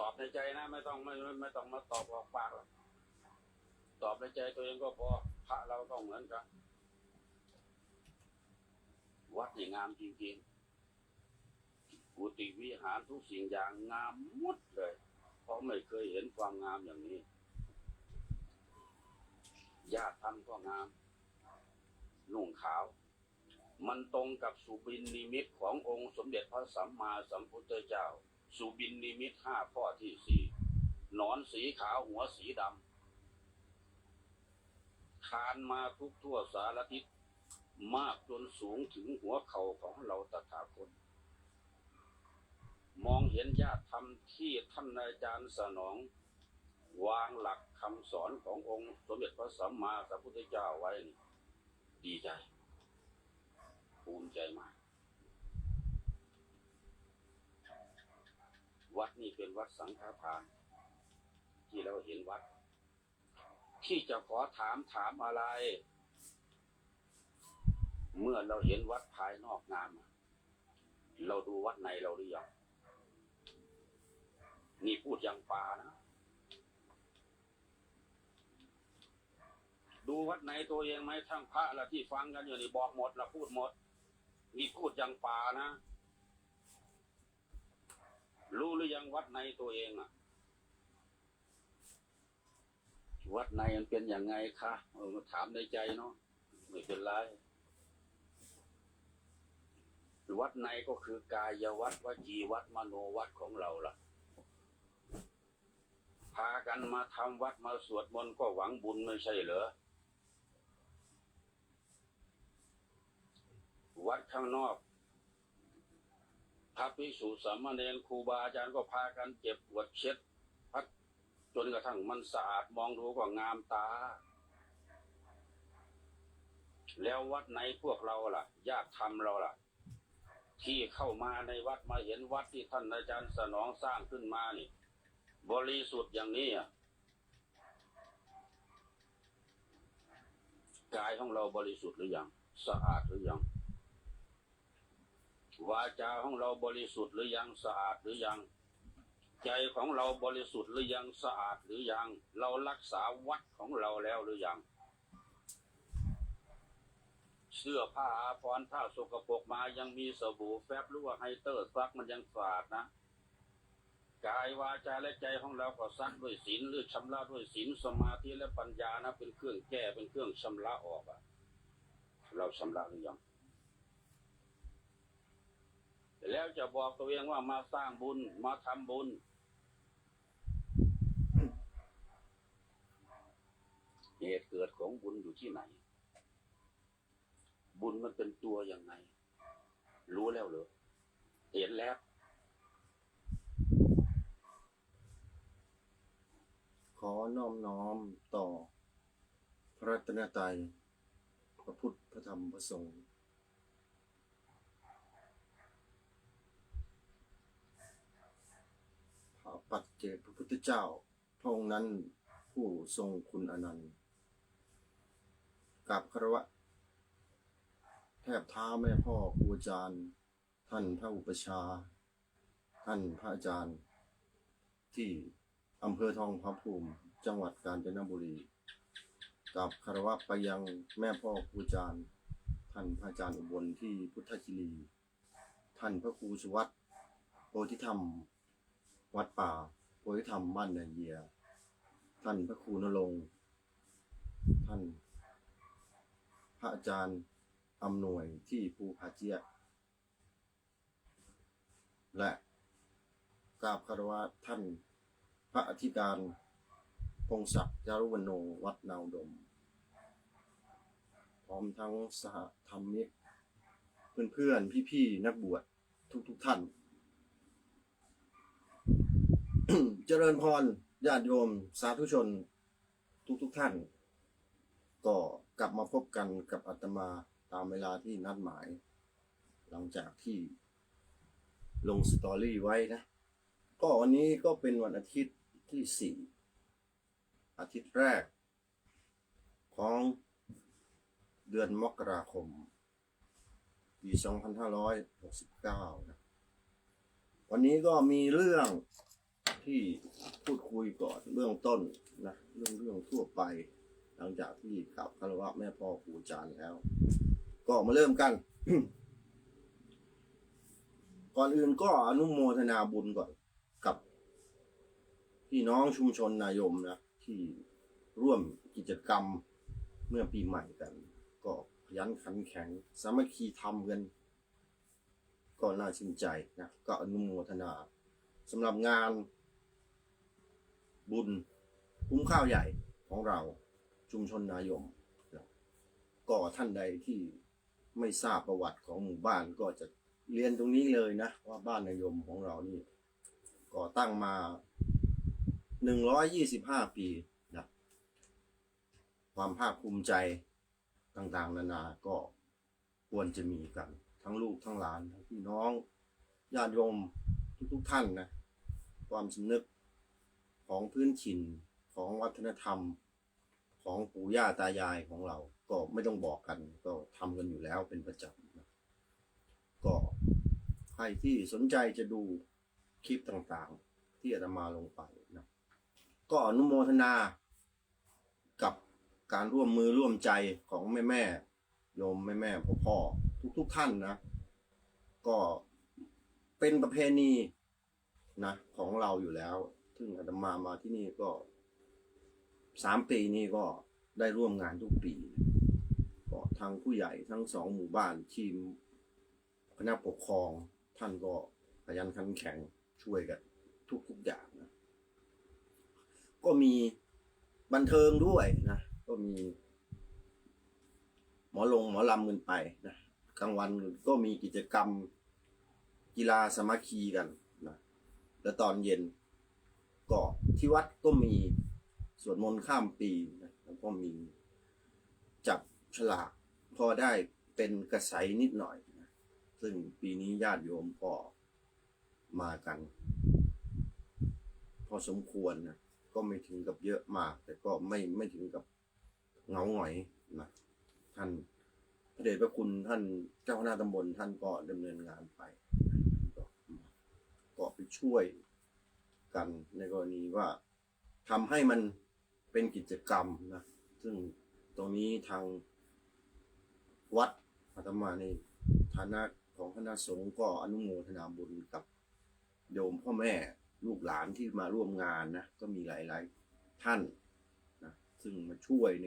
ตอบในใจนะ ไม่ต้องไม่ไม่ไม่ต้องมาตอบออกปากหรอกตอบในใจตัวเองก็พอพระเราก็เหมือนกันวัดนี่งามจริงๆกุฏิวิหารทุกสิ่งอย่างงามหมดเลย เพราะไม่เคยเห็นความงามอย่างนี้ ญาติธรรมก็งาม นุ่งขาว มันตรงกับสุบินนิมิตขององค์สมเด็จพระสัมมาสัมพุทธเจ้า สุบินนิมิตห้าข้อที่สี่นอนสีขาวหัวสีดำคานมาทุกทั่วสารทิศมากจนสูงถึงหัวเข่าของเราตถาคตมองเห็นญาติธรรมที่ท่านอาจารย์สนอง วางหลักคำสอนขององค์สมเด็จพระสัมมาสัมพุทธเจ้าไว้ ดีใจ ภูมิใจมาก วัดนี้เป็นวัดสังฆทาน ที่เราเห็นวัด ที่จะขอถามถามอะไร เมื่อเราเห็นวัดภายนอกงาม เราดูวัดในเราหรือยังนี่พูดยังป่านะ ดูวัดไหนตัวเองไหมทั้งพระละที่ฟังกันอยู่นี่บอกหมดละพูดหมด นี่พูดยังป่านะ รู้หรือยังวัดในตัวเองอะวัดในมันเป็นอยังไงคะเออมาถามในใจเนาะไม่เป็นไรวัดในก็คือกายวัดวจีวัดมโนวัดของเราล่ะ พากันมาทำวัดมาสวดมนต์ก็หวังบุญไม่ใช่เหรอวัดข้างนอก ระภิกษุสามเณรครูบาอาจารย์ก็พากันเก็บปวดเช็ด พัดจนกระทั่งมันสะอาดมองดูก็งามตา แล้ววัดไหนพวกเราล่ะญาติธรรมเราล่ะ ที่เข้ามาในวัดมาเห็นวัดที่ท่านอาจารย์สนองสร้างขึ้นมานี่ บริสุทธิ์อย่างนี้อะกายของเราบริสุทธิ์หรือยัง สะอาดหรือยัง วาจาของเราบริสุทธิ์หรือยังสะอาดหรือยัง ใจของเราบริสุทธิ์หรือยังสะอาดหรือยัง เรารักษาวัดของเราแล้วหรือยัง เสื้อผ้าอาภรณ์ถ้าสกปรกมายังมีสบู่แฟบหรือว่าไฮเตอร์ซักมันยังสะอาดนะกายวาจาและใจของเราก็ซักด้วยศีลหรือชำระด้วยศีลสมาธิและปัญญานะเป็นเครื่องแก้เป็นเครื่องชำระออกอะเราชำระหรือยัง แล้วจะบอกตัวเองว่ามาสร้างบุญมาทำบุญ เหตุเกิดของบุญอยู่ที่ไหน บุญมันเป็นตัวยังไง รู้แล้วเหรอเห็นแล้ว ขอน้อมน้อมต่อพระตนตรัยพระพุทธพระธรรมพระสงฆ์พระ ปัจเจกพระพุทธเจ้า พระองค์นั้นผู้ทรงคุณอนันต์กับคารวะ แทบเท้าแม่พ่อครูอาจารย์ ท่านพระอุปชา ท่านพระอาจารย์ ที่อำเภอทองพระภูมิจังหวัดกาญจนบุรีกับคารวะไปยังแม่พ่อครูอาจารย์ ท่านพระอาจารย์อุบลที่พุทธคิรี ท่านพระครูสุวัตโพธิธรรม วัดป่าโพธิธรรมบ้านเนินเยีย ท่านพระครูนรงค์ท่าน พระอาจารย์อำนวยที่ภูผาเจีย และกราบคารวะท่านพระอธิการพงศักดิ์จารุวรรณโนวัดนาวดม พร้อมทั้งสหธรรมิกเพื่อนๆ พี่ๆ นักบวชทุกๆท่าน เจริญพรญาติโยมสาธุชน ทุกๆท่าน ก็กลับมาพบกันกับอาตมาตามเวลาที่นัดหมาย หลังจากที่ลงสตอรี่ไว้นะ ก็วันนี้ก็เป็นวันอาทิตย์ที่สี่อาทิตย์แรก ของเดือนมกราคม ปี 2569 นะ วันนี้ก็มีเรื่อง ที่พูดคุยก่อนเบื้องต้นนะเรื่องเรื่องทั่วไป หลังจากที่กลับคารวะแม่พ่อครูอาจารย์แล้ว ก็มาเริ่มกัน ก่อนอื่นก็อนุโมทนาบุญก่อนกับ พี่น้องชุมชนนายมนะที่ร่วมกิจกรรมเมื่อปีใหม่กัน ก็ขยันขันแข็ง สามัคคีทำกันก็น่าชื่นใจนะก็อนุโมทนาสำหรับงาน บุญคุ้มข้าวใหญ่ของเราชุมชนนายมก็ท่านใดที่ไม่ทราบประวัติของหมู่บ้านก็จะเรียนตรงนี้เลยนะ ว่าบ้านนายมของเรานี่ก่อตั้งมาหนึ่งร้อยยี่สิบห้าปีนะความภาคภูมิใจต่างๆ นานาก็ควรจะมีกัน ทั้งลูกทั้งหลานทั้งพี่น้องญาติโยมทุกๆท่านนะ ความสำนึก ของพื้นถิ่นของวัฒนธรรม ของปู่ย่าตายายของเรา ก็ไม่ต้องบอกกัน ก็ทำกันอยู่แล้วเป็นประจำนะก็ใครที่สนใจจะดูคลิปต่างๆ ที่อาตมาลงไปนะก็อนุโมทนากับการร่วมมือร่วมใจของแม่แม่โยมแม่แม่พ่อพ่อทุกๆท่านนะ ก็เป็นประเพณีนะของเราอยู่แล้ว ซึ่งอาตมามาที่นี่ก็สามปีนี้ก็ได้ร่วมงานทุกปีก็ทางผู้ใหญ่ทั้งสองหมู่บ้านทีมคณะปกครองท่านก็ขยันขันแข็งช่วยกันทุกๆอย่างนะ ก็มีบันเทิงด้วยนะ ก็มี หมอลงหมอลำกันไปนะกลางวันก็มีกิจกรรมกีฬาสามัคคีกันนะ แล้วตอนเย็น ก็ที่วัดก็มีสวดมนต์ข้ามปีนะแล้วก็มีจับฉลากพอได้เป็นกระใสนิดหน่อยนะซึ่งปีนี้ญาติโยมก็มากัน พอสมควรนะก็ไม่ถึงกับเยอะมาก แต่ก็ไม่ไม่ถึงกับเงาหงอยนะท่านพระเดชพระคุณท่านเจ้าคณะตำบลท่านก็ดำเนินงานไปก็ก็ไปช่วย กันในกรณีว่าทำให้มันเป็นกิจกรรมนะ ซึ่งตรงนี้ทางวัดอาตมาในฐานะของคณะสงฆ์ก็อนุโมทนาบุญกับโยมพ่อแม่ลูกหลานที่มาร่วมงานนะ ก็มีหลายๆท่านนะซึ่งมาช่วยใน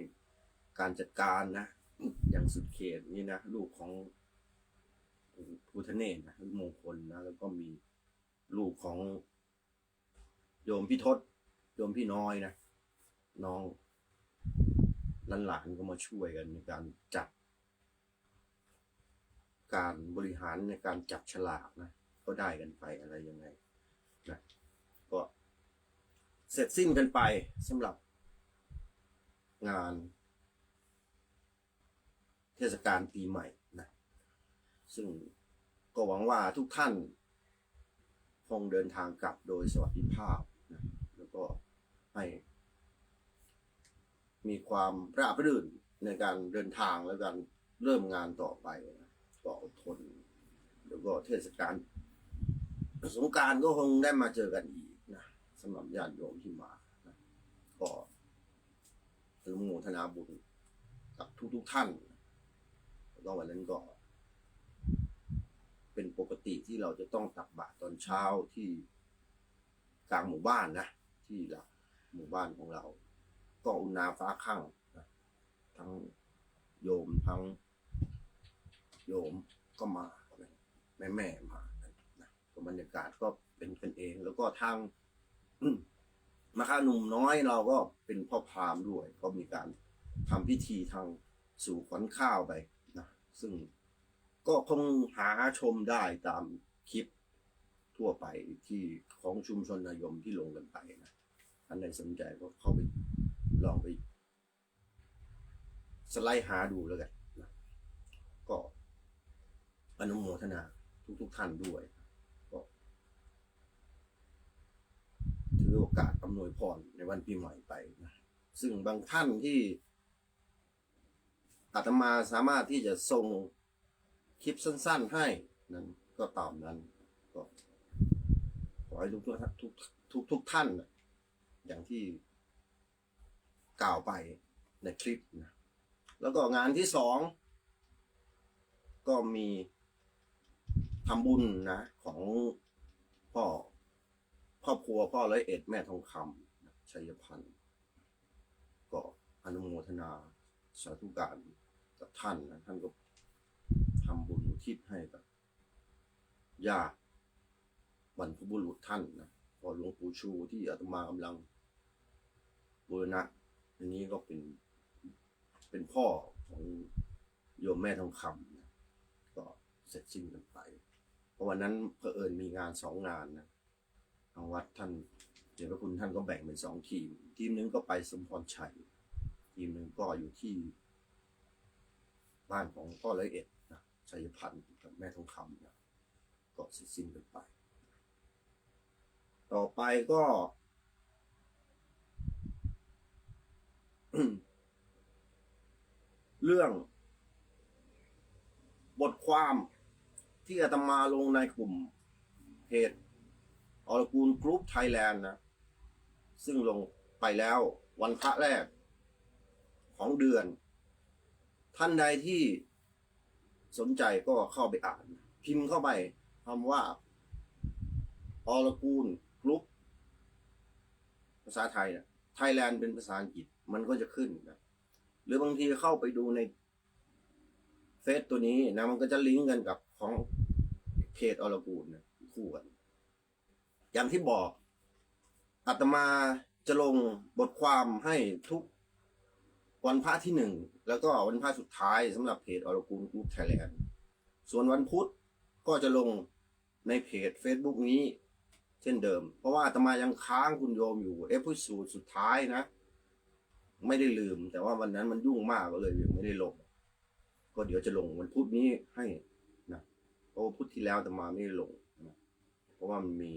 การจัดการนะ อย่างสุดเขตนี่นะ ลูกของพุทธเนศนะมงคลนะ แล้วก็มีลูกของ โยมพี่ทศโยมพี่น้อยนะน้องหลานๆก็มาช่วยกันในการจัด การบริหารในการจับฉลากนะก็ได้กันไปอะไรยังไงนะก็เสร็จสิ้นกันไปสำหรับงาน เทศกาลปีใหม่นะซึ่งก็หวังว่าทุกท่านคงเดินทางกลับโดยสวัสดิภาพ นะแล้วก็ให้มีความราบรื่นในการเดินทางและการเริ่มงานต่อไปนะก็อดทน แล้วก็เทศกาลสงการก็คงได้มาเจอกันอีกนะสำหรับญาติโยมที่มานะก็อนุโมทนาบุญกับทุกๆท่านแล้วก็วันนั้นก็ เป็นปกติที่เราจะต้องตักบาตรตอนเช้าที่ กลางหมู่บ้านนะที่หลักหมู่บ้านของเรา ก็อุณาฟ้าข้างนะทั้งโยมทั้งโยมก็มาแม่แม่มานะก็บรรยากาศก็เป็นกันเอง แล้วก็ทางมาค่าหนุ่มน้อยเราก็เป็นพ่อพามด้วย ก็มีการทำพิธีทางสู่ขวัญข้าวไปนะซึ่งก็คงหาชมได้ตามคลิป ทั่วไปที่ของชุมชนนายมที่ลงกันไปนะท่านใดสนใจก็เข้าไปลองไป สไลด์หาดูแล้วกันนะก็อนุโมทนาทุกๆท่านด้วยก็ถือโอกาสอำนวยพรในวันปีใหม่ไปนะซึ่งบางท่านที่อาตมาสามารถที่จะส่งคลิปสั้น ๆให้นั้นก็ตามนั้น อให้ทุกทุกทุกทุกทุกท่านนะอย่างที่กล่าวไปในคลิปนะแล้วก็งานที่สอง ก็มีทำบุญนะ ของพ่อครอบครัวพ่อร้อยเอ็ดแม่ทองคำชัยพันธ์ก็อนุโมทนาสาธุการกับท่านนะท่านก็ทำบุญอุทิศให้กับญาติ บรรพบุรุษท่านนะพอหลวงปู่ชูที่อาตมากำลังบูรณะอันนี้ก็เป็นเป็นพ่อของโยมแม่ทองคำนะก็เสร็จสิ้นกันไป เพราะวันนั้นเผอิญมีงานสองงานนะทางวัดท่านเจ้าพระคุณท่านก็แบ่งเป็นสองทีม ทีมหนึ่งก็ไปสมพรชัย ทีมหนึ่งก็อยู่ที่บ้านของพ่อร้อยเอ็ดนะชัยพันธ์กับแม่ทองคำนะก็เสร็จสิ้นกันไป ต่อไปก็ เรื่อง บทความที่อาตมาลงในกลุ่มเพจออรกูลกรุ๊ปไทยแลนด์นะ ซึ่งลงไปแล้ววันพระแรกของเดือน ท่านใดที่สนใจก็เข้าไปอ่าน พิมพ์เข้าไปคำว่าออรกูล ษาไทยนะไทยแลนด์เป็นภาษาอังกฤษมันก็จะขึ้นนะหรือบางทีเข้าไปดูในเฟซตัวนี้นะมันก็จะลิงก์กันกับของเพจอรกูลนะคู่กันอย่างที่บอกอาตมาจะลงบทความให้ทุกวันพระที่หนึ่งแล้วก็วันพระสุดท้ายสำหรับเพจอรกูลกรุ๊ปไทยแลนด์ส่วนวันพุธก็จะลงในเพจ Facebook นี้ เช่นเดิม เพราะว่าอาตมายังค้างคุณโยมอยู่ เอพิสูดสุดท้ายนะ ไม่ได้ลืม แต่ว่าวันนั้นมันยุ่งมากก็เลยยังไม่ได้ลง ก็เดี๋ยวจะลงวันพุธนี้ให้นะเพราะว่าพุธที่แล้วอาตมาไม่ได้ลงนะเพราะว่ามันมี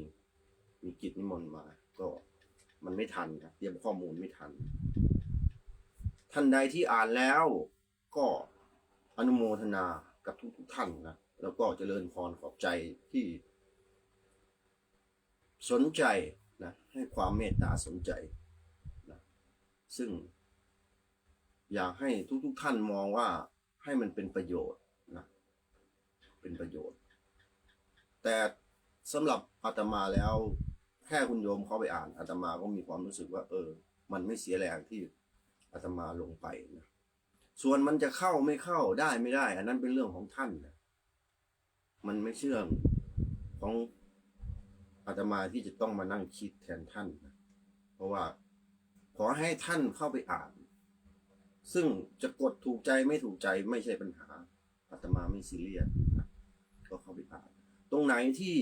มีกิจนิมนต์มา ก็มันไม่ทันครับเตรียมข้อมูลไม่ทัน ท่านใดที่อ่านแล้วก็อนุโมทนากับทุกทุกท่านนะแล้วก็เจริญพรขอบใจที่ สนใจนะให้ความเมตตาสนใจนะซึ่ง อยากให้ทุกๆทท่านมองว่าให้มันเป็นประโยชน์นะเป็นประโยชน์ แต่สำหรับอาตมาแล้ว แค่คุณโยมเข้าไปอ่านอาตมาก็มีความรู้สึกว่า เออ มันไม่เสียแรงที่อาตมาลงไปนะส่วนมันจะเข้าไม่เข้าได้ไม่ได้ อันนั้นเป็นเรื่องของท่านนะมันไม่เชื่องของ อาตมาที่จะต้องมานั่งคิดแทนท่านนะเพราะว่าขอให้ท่านเข้าไปอ่าน ซึ่งจะกดถูกใจไม่ถูกใจไม่ใช่ปัญหาอาตมาไม่ซีเรียสนะก็เข้าไปอ่าน ตรงไหนที่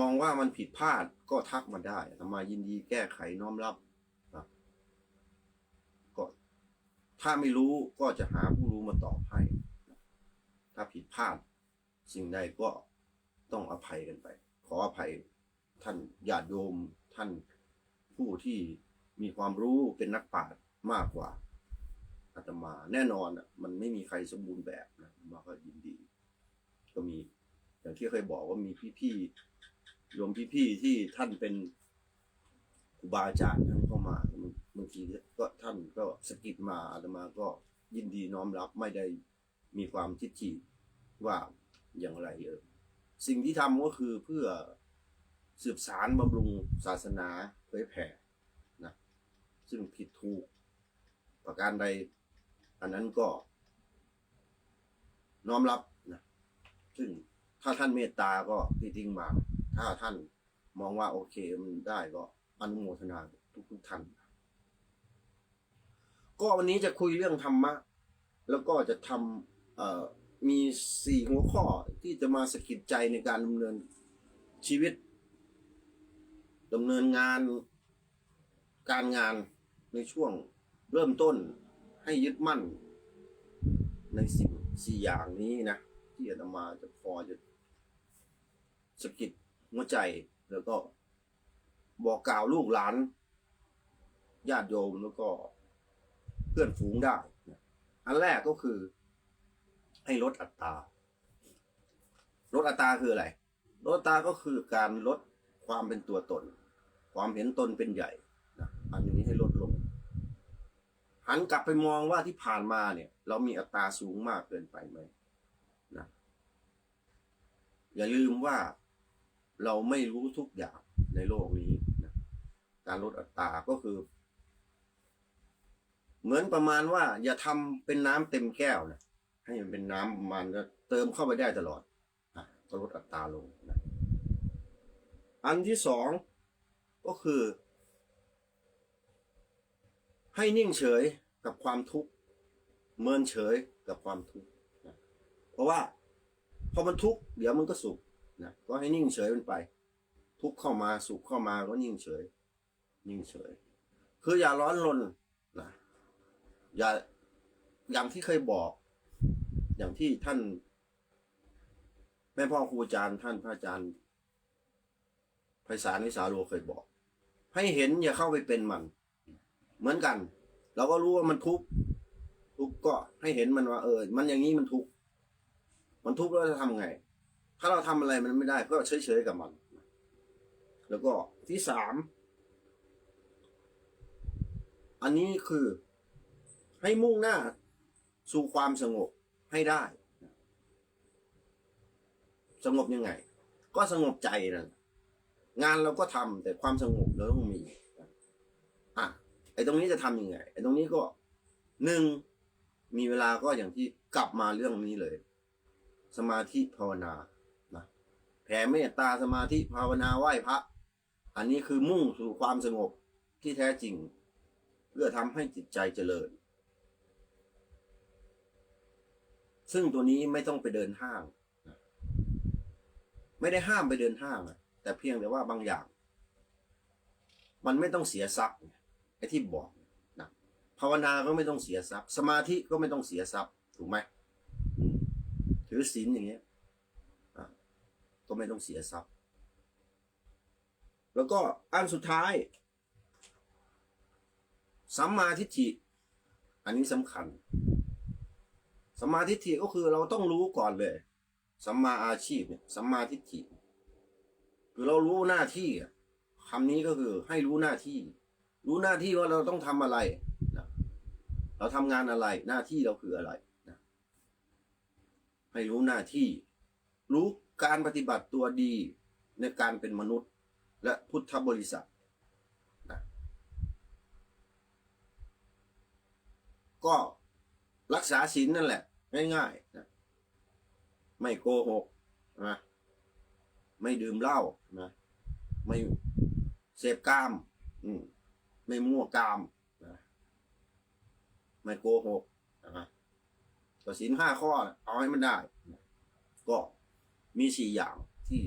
มองว่ามันผิดพลาดก็ทักมาได้อาตมายินดีแก้ไขน้อมรับนะก็ถ้าไม่รู้ก็จะหาผู้รู้มาตอบให้ถ้าผิดพลาดสิ่งใดก็ต้องอภัยกันไป ขออภัย ท่านญาติโยมท่านผู้ที่มีความรู้เป็นนักปราชญ์มากกว่าอาตมาแน่นอนอะมันไม่มีใครสมบูรณ์แบบนะอาตมาก็ยินดี ก็มี อย่างที่เคยบอกว่ามีพี่ๆโยมพี่ๆที่ท่านเป็นครูบาอาจารย์ท่านเข้ามาบางทีก็ท่านก็สกิดมาอาตมาก็ยินดีน้อมรับไม่ได้มีความทิฏฐิว่าอย่างไรเออสิ่งที่ทำก็คือเพื่อ สืบสารบำรุงศาสนาเผยแผ่นะซึ่งผิดถูกประการใด อันนั้นก็ น้อมรับนะซึ่งถ้าท่านเมตตาก็ที่ทิ้งมา ถ้าท่านมองว่าโอเคมันได้ก็อนุโมทนาทุกทุกท่าน ก็วันนี้จะคุยเรื่องธรรมะ แล้วก็จะทำมีสี่หัวข้อที่จะมาสะกิดใจในการดำเนินชีวิต ดำเนินงานการงานในช่วงเริ่มต้นให้ยึดมั่น ในสิ่งสี่อย่างนี้นะ ที่อาตมาจะพอจะสะกิดหัวใจแล้วก็บอกกล่าวลูกหลานญาติโยมแล้วก็เพื่อนฝูงได้นะอันแรกก็คือ ให้ลดอัตราลดอัตราคืออะไรลดอัตราก็คือการลด ความเป็นตัวตน ความเห็นตนเป็นใหญ่นะอันนี้ให้ลดลง หันกลับไปมองว่าที่ผ่านมาเนี่ย เรามีอัตราสูงมากเกินไปไหมนะอย่าลืมว่าเราไม่รู้ทุกอย่างในโลกนี้นะการลดอัตราก็คือ เหมือนประมาณว่า อย่าทำเป็นน้ำเต็มแก้วนะให้มันเป็นน้ำมันก็เติมเข้าไปได้ตลอดอะก็ลดอัตราลงนะ อันที่สองก็คือ ให้นิ่งเฉยกับความทุกข์เมินเฉยกับความทุกข์นะเพราะว่าพอมันทุกข์เดี๋ยวมันก็สุขนะก็ให้นิ่งเฉยมันไป ทุกข์เข้ามาสุขเข้ามาก็นิ่งเฉย นิ่งเฉย คืออย่าร้อนรนนะอย่าอย่างที่เคยบอก อย่างที่ท่าน แม่พ่อครูอาจารย์ท่านพระอาจารย์ ไพศาลวิสาโรเคยบอก ให้เห็นอย่าเข้าไปเป็นมัน เหมือนกัน เราก็รู้ว่ามันทุกข์ทุกข์ก็ให้เห็นมันว่า เออ มันอย่างนี้มันทุกข์มันทุกข์แล้วจะทำไง ถ้าเราทำอะไรมันไม่ได้ก็เฉยๆกับมัน แล้วก็ที่สามอันนี้คือ ให้มุ่งหน้าสู่ความสงบให้ได้ สงบยังไง ก็สงบใจนั่น งานเราก็ทำแต่ความสงบเราต้องมีอะไอ้ตรงนี้จะทำยังไงไอ้ตรงนี้ก็หนึ่งมีเวลาก็อย่างที่กลับมาเรื่องนี้เลย สมาธิภาวนานะแผ่เมตตาสมาธิภาวนาไหว้พระ อันนี้คือมุ่งสู่ความสงบที่แท้จริง เพื่อทำให้จิตใจเจริญ ซึ่งตัวนี้ไม่ต้องไปเดินห้าง ไม่ได้ห้ามไปเดินห้างนะ แต่เพียงแต่ว่าบางอย่าง มันไม่ต้องเสียทรัพย์ไอ้ที่บอกนะภาวนาก็ไม่ต้องเสียทรัพย์ สมาธิก็ไม่ต้องเสียทรัพย์ ถูกไหมถือศีลอย่างเงี้ยก็ไม่ต้องเสียทรัพย์ แล้วก็อันสุดท้ายสัมมาทิฏฐิอันนี้สำคัญสัมมาทิฏฐิก็คือเราต้องรู้ก่อนเลยสัมมาอาชีพเนี่ยสัมมาทิฏฐิ คือเรารู้หน้าที่อะคำนี้ก็คือให้รู้หน้าที่ รู้หน้าที่ว่าเราต้องทำอะไรนะเราทำงานอะไร หน้าที่เราคืออะไรนะให้รู้หน้าที่ รู้การปฏิบัติตัวดีในการเป็นมนุษย์ และพุทธบริษัทนะก็รักษาศีลนั่นแหละ ง่ายๆนะไม่โกหกนะ ไม่ดื่มเหล้านะไม่เสพกาม อืมไม่มั่วกามนะไม่โกหกนะก็ศีลห้าข้อ เอาให้มันได้นะก็มีสี่อย่างที่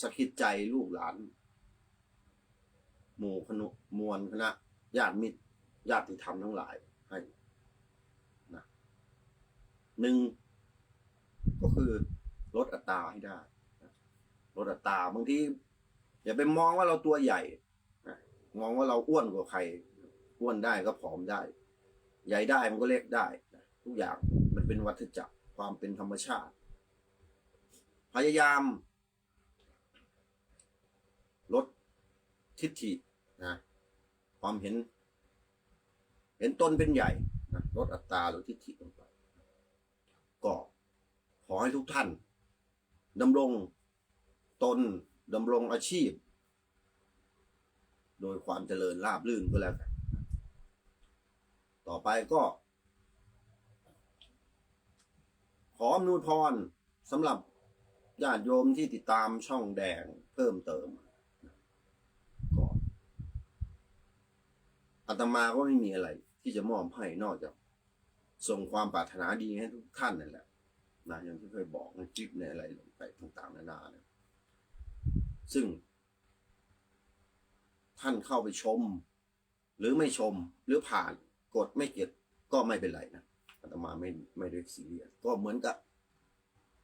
สะกิดใจลูกหลาน หมู่คณะมวลคณะญาติมิตรญาติธรรมทั้งหลายให้นะหนึ่งก็คือลดอัตราให้ได้ นะลดตาบางทีอย่าไปมองว่าเราตัวใหญ่มองว่าเราอ้วนกว่าใคร อ้วนได้ก็ผอมได้ ใหญ่ได้มันก็เล็กได้ ทุกอย่างมันเป็นวัฏจักรความเป็นธรรมชาติ พยายาม ลดทิฏฐินะความเห็น เห็นตนเป็นใหญ่นะลดอัตราหรือทิฏฐิลงไป ก็ขอให้ทุกท่านดำรง ตนดำรงอาชีพ โดยความเจริญราบรื่นก็แล้วกันต่อไปก็ ขออำนวยพรสำหรับญาติโยมที่ติดตามช่องแดงเพิ่มเติมก็อาตมาก็ไม่มีอะไร ที่จะมอบให้นอกจากส่งความปรารถนาดีให้ทุกท่านนั่นแหละนะอย่างที่เคยบอกในคลิปในอะไรลงไปต่างๆนานานะ ซึ่ง ท่านเข้าไปชม หรือไม่ชมหรือผ่านกดไม่เก็บก็ไม่เป็นไรนะอาตมาไม่ไม่ได้ซีเรียสก็เหมือนกับ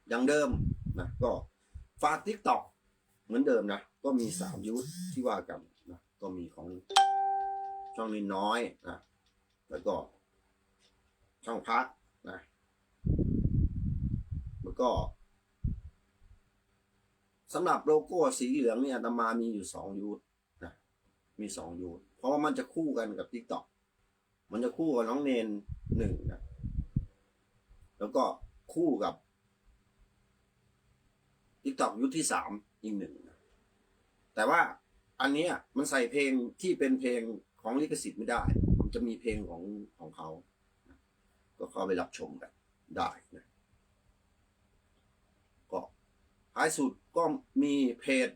อย่างเดิมนะก็ฝากทิกตอกเหมือนเดิมนะ ก็มีสามยุทธที่ว่ากันนะก็มีของช่องนินน้อยนะแล้วก็ ช่องพักนะแล้วก็ สำหรับโลโก้สีเหลืองเนี่ยอาตมามีอยู่สองยูทนะมีสองยูทเพราะว่ามันจะคู่กันกับ t ิ k t o k มันจะคู่กับน้องเนนหนึ่งนะแล้วก็คู่กับ t ิ k t o k ยุทธที่สามอีกหนึ่งนะแต่ว่าอันนี้มันใส่เพลงที่เป็นเพลงของลิขสิทธิ์ไม่ได้ มันจะมีเพลงของของเขานะก็เข้าไปรับชมกันได้นะ ก็ ท้ายสุดก็มีเพจ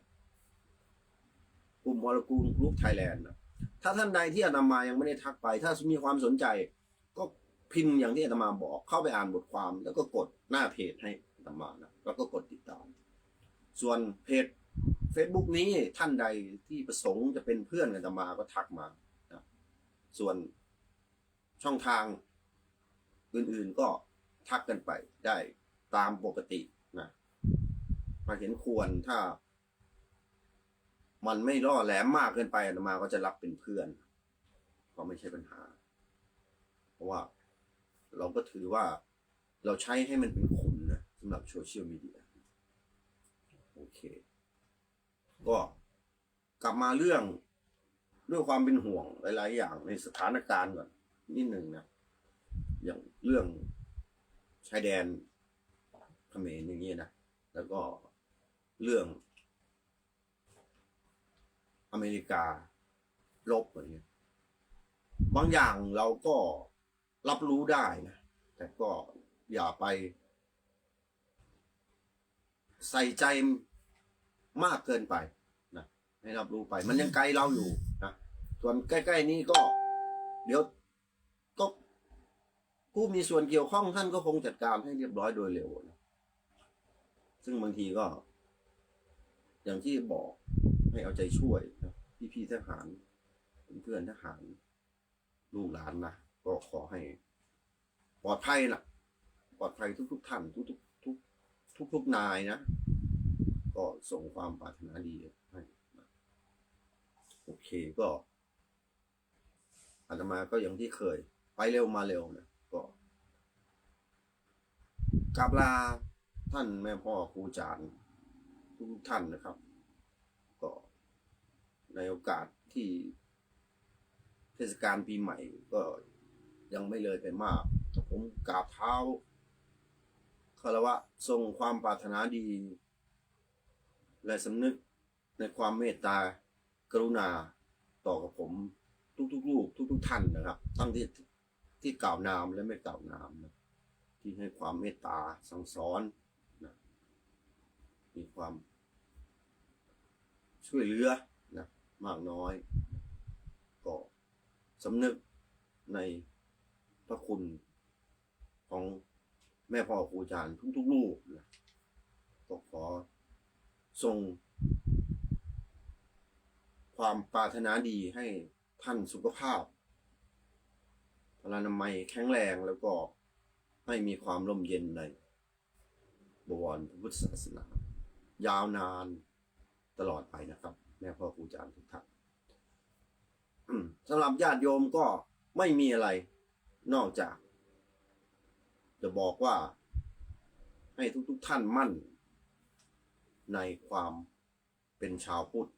กลุ่มวรกูลกรุ๊ปไทยแลนด์นะถ้าท่านใดที่อาตมายังไม่ได้ทักไป ถ้ามีความสนใจ ก็พิมพ์อย่างที่อาตมาบอกเข้าไปอ่านบทความ แล้วก็กดหน้าเพจให้อาตมานะแล้วก็กดติดตาม ส่วนเพจ Facebook นี้ท่านใดที่ประสงค์จะเป็นเพื่อนกับอาตมาก็ทักมานะส่วนช่องทางอื่นๆก็ทักกันไปได้ตามปกติ มาเห็นควรถ้า มันไม่ล่อแหลมมากเกินไปอาตมาก็จะรับเป็นเพื่อน ก็ไม่ใช่ปัญหา เพราะว่าเราก็ถือว่าเราใช้ให้มันเป็นคุณนะสำหรับโซเชียลมีเดียโอเค ก็กลับมาเรื่องด้วยความเป็นห่วงหลาย ๆ อย่างในสถานการณ์ก่อนนิดหนึ่งนะอย่างเรื่องชายแดนเขมรอย่างนี้นะ แล้วก็ เรื่อง อเมริกา ลบอะไรเงี้ยบางอย่างเราก็รับรู้ได้นะ แต่ก็อย่าไป ใส่ใจมากเกินไปนะให้รับรู้ไป มันยังไกลเราอยู่นะส่วนใกล้ ๆ นี้ก็ เดี๋ยวก็ผู้มีส่วนเกี่ยวข้องท่านก็คงจัดการให้เรียบร้อยโดยเร็วนะซึ่งบางทีก็ อย่างที่บอกให้เอาใจช่วยนะพี่ๆทหารเพื่อนทหารลูกหลานนะก็ขอให้ ปลอดภัยนะปลอดภัยทุก ๆ ท่านทุกๆทุกทุกๆนายนะ ก็ส่งความปรารถนาดีให้นะโอเคก็อาตมาก็อย่างที่เคย ไปเร็วมาเร็วนะก็กราบลาท่านแม่พ่อครูอาจารย์ ทุกท่านนะครับ ก็ในโอกาสที่เทศกาลปีใหม่ก็ยังไม่เลยไปมากผมกราบเท้าคารวะทรงความปรารถนาดี และสำนึกในความเมตตากรุณาต่อกับผมทุกๆลูกทุกๆท่านนะครับทั้งที่ที่กล่าวนามและไม่กล่าวนามนะที่ให้ความเมตตาสั่งสอนนะมีความ ช่วยเหลือนะมากน้อย ก็สำนึกในพระคุณของแม่พ่อครูอาจารย์ทุกๆลูกนะก็ขอส่งความปรารถนาดีให้ท่านสุขภาพพลานามัยแข็งแรงแล้วก็ให้มีความร่มเย็นในบวรพระพุทธศาสนายาวนาน ตลอดไปนะครับ แม่พ่อครูอาจารย์ทุกท่านสำหรับญาติโยมก็ไม่มีอะไรนอกจาก จะบอกว่าให้ทุกๆทท่านมั่น ในความเป็นชาวพุทธ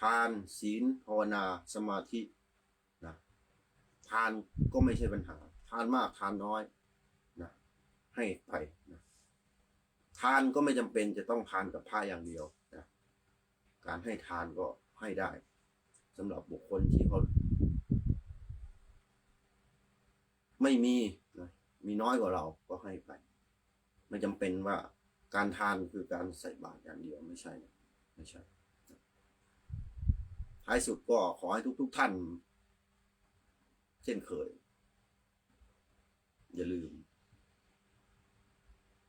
ทานศีลภาวนาสมาธินะทานก็ไม่ใช่ปัญหา ทานมากทานน้อยนะให้ไปนะ ทานก็ไม่จำเป็นจะต้องทานกับผ้าอย่างเดียวนะการให้ทานก็ให้ได้สำหรับบุคคลที่เขาไม่มีนะมีน้อยกว่าเราก็ให้ไป ไม่จำเป็นว่าการทานคือการใส่บาตรอย่างเดียวไม่ใช่ไม่ใช่ท้ายสุดก็ขอให้ทุกๆท่าน เช่นเคย อย่าลืม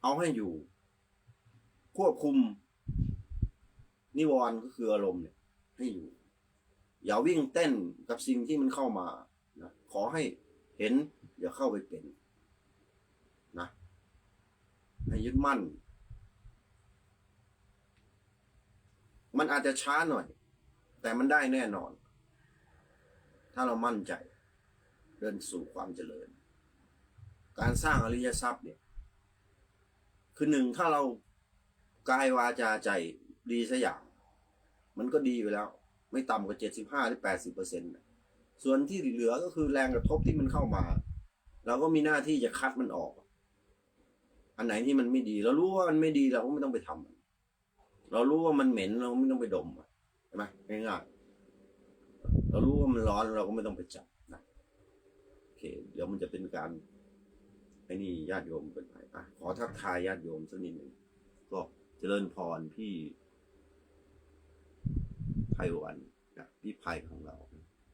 เอาให้อยู่ ควบคุม นิวรณ์ก็คืออารมณ์เนี่ย ให้อยู่ อย่าวิ่งเต้นกับสิ่งที่มันเข้ามานะขอให้เห็นอย่าเข้าไปเป็นนะให้ยึดมั่น มันอาจจะช้าหน่อย แต่มันได้แน่นอน ถ้าเรามั่นใจ เดินสู่ความเจริญ การสร้างอริยทรัพย์เนี่ย คือหนึ่งถ้าเรา กายวาจาใจดีสักอย่าง มันก็ดีไปแล้ว ไม่ต่ำกว่าเจ็ดสิบห้าหรือแปดสิบเปอร์เซ็นต์ส่วนที่เหลือก็คือแรงกระทบที่มันเข้ามาเราก็มีหน้าที่จะคัดมันออก อันไหนที่มันไม่ดี เรารู้ว่ามันไม่ดีเราก็ไม่ต้องไปทำมัน เรารู้ว่ามันเหม็นเราก็ไม่ต้องไปดมใช่ไหมง่ายๆเรารู้ว่ามันร้อนเราก็ไม่ต้องไปจับนะโอเค เดี๋ยวมันจะเป็นการไอ้นี่ญาติโยมเป็นไปอะขอทักทายญาติโยมสักนิดหนึ่ง จริญพรพี่ไพวันนะพี่ไพของเรา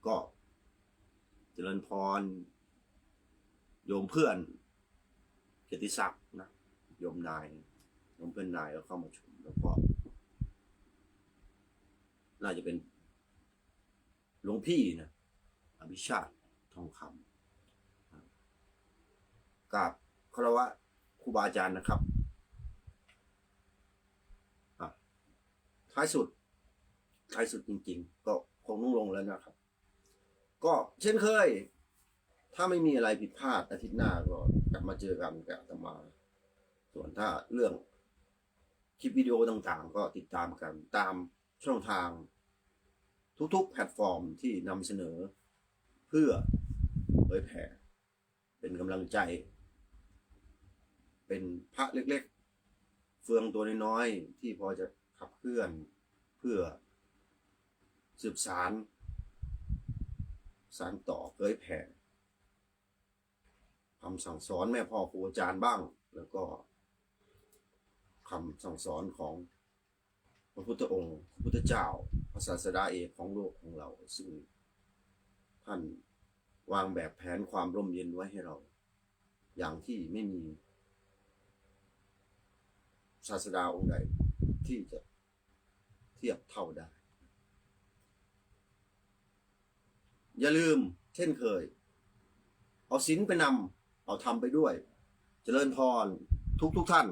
ก็ เจริญพร โยมเพื่อนเกียรติศักดิ์นะโยมนายโยมเพื่อนนายแล้วเข้ามาชมแล้วก็น่าจะเป็นหลวงพี่นะอภิชาติทองคำกับคารวะครูบาอาจารย์นะครับอะ ท้ายสุด ท้ายสุดจริง ๆ ก็คงต้องลงแล้วนะครับ ก็เช่นเคย ถ้าไม่มีอะไรผิดพลาดอาทิตย์หน้าก็กลับมาเจอกันกับอาตมา ส่วนถ้าเรื่องคลิปวิดีโอต่างๆ ก็ติดตามกันตามช่องทาง ทุกๆ แพลตฟอร์มที่นำเสนอ เพื่อเผยแผ่เป็นกำลังใจ เป็นพระเล็กๆ เฟืองตัวน้อยๆที่พอจะ ขับเคลื่อนเพื่อสืบสารสารต่อเผยแผ่คำสั่งสอนแม่พ่อครูอาจารย์บ้าง แล้วก็คำสั่งสอนของพระพุทธองค์ พระพุทธเจ้าพระศาสดาเอกของโลกของเรา ซึ่งท่านวางแบบแผนความร่มเย็นไว้ให้เรา อย่างที่ไม่มีศาสดาองค์ใดที่จะ ทียบเท่าได้ อย่าลืมเช่นเคย เอาศีลไปนำเอาทำไปด้วยเจริญพรทุกทุกท่าน